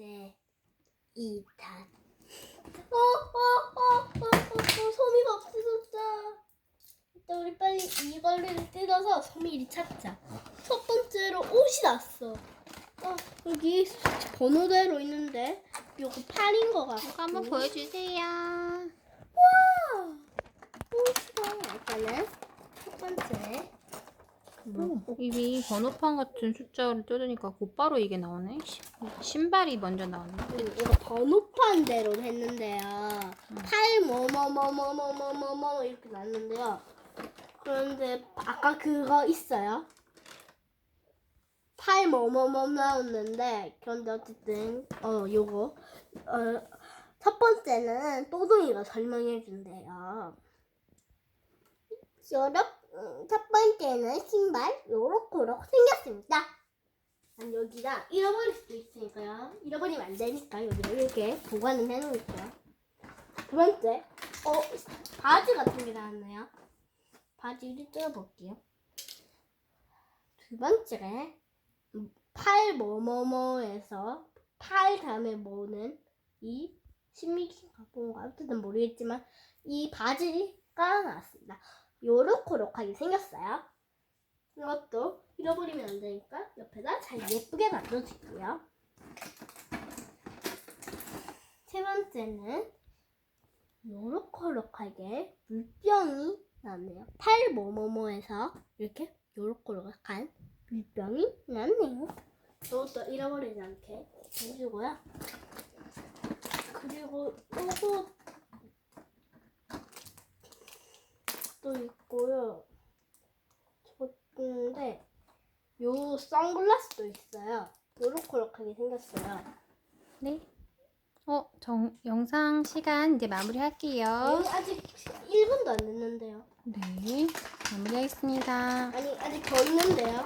제 2탄. 어, 어, 어, 어, 어, 어, 소미가 없어졌다. 일단 우리 빨리 이걸를 뜯어서 소미를 찾자. 첫 번째로 옷이 났어. 어, 여기 번호대로 있는데 요거 8인 것 같고. 이거 한번 보여주세요. 와! 옷이다. 일단은 첫 번째. 뭐, 오, 이미 번호판 같은 숫자를 뜯으니까 곧바로 이게 나오네. 시- 신발이 먼저 나오네. 음, 이거 번호판대로 했는데요. 8뭐뭐뭐뭐뭐뭐뭐뭐 이렇게 났는데요. 그런데 아까 그거 있어요. 8뭐뭐뭐 나왔는데 그런데 어쨌든 어 요거 어 첫 번째는 또둥이가 설명해 준대요. 요렇 음, 첫 번째는 신발 요렇게로 생겼습니다. 난 여기다 잃어버릴 수도 있으니까요. 잃어버리면 안 되니까 여기다 이렇게 보관을 해놓을게요. 두 번째, 어 바지 같은 게 나왔네요. 바지를 뜯어볼게요. 두 번째, 팔 뭐뭐뭐에서 팔 다음에 뭐는 이 신미기인가 뭔가 어쨌든 모르겠지만 이 바지가 나왔습니다. 요렇게록하게 생겼어요. 이것도 잃어버리면 안 되니까 옆에다 잘 예쁘게 만들어줄게요. 세 번째는 요렇게록하게 물병이 나왔네요. 팔 뭐뭐뭐에서 이렇게 요렇게록한 물병이 나왔네요. 이것도 잃어버리지 않게 해주고요. 그리고 또 있고요. 근데 요 선글라스도 있어요. 요렇게록하게 생겼어요. 네. 어, 정, 영상 시간 이제 마무리할게요. 여기 아직 1분도 안 됐는데요. 네. 마무리하겠습니다. 아니 아직 더 있는데요.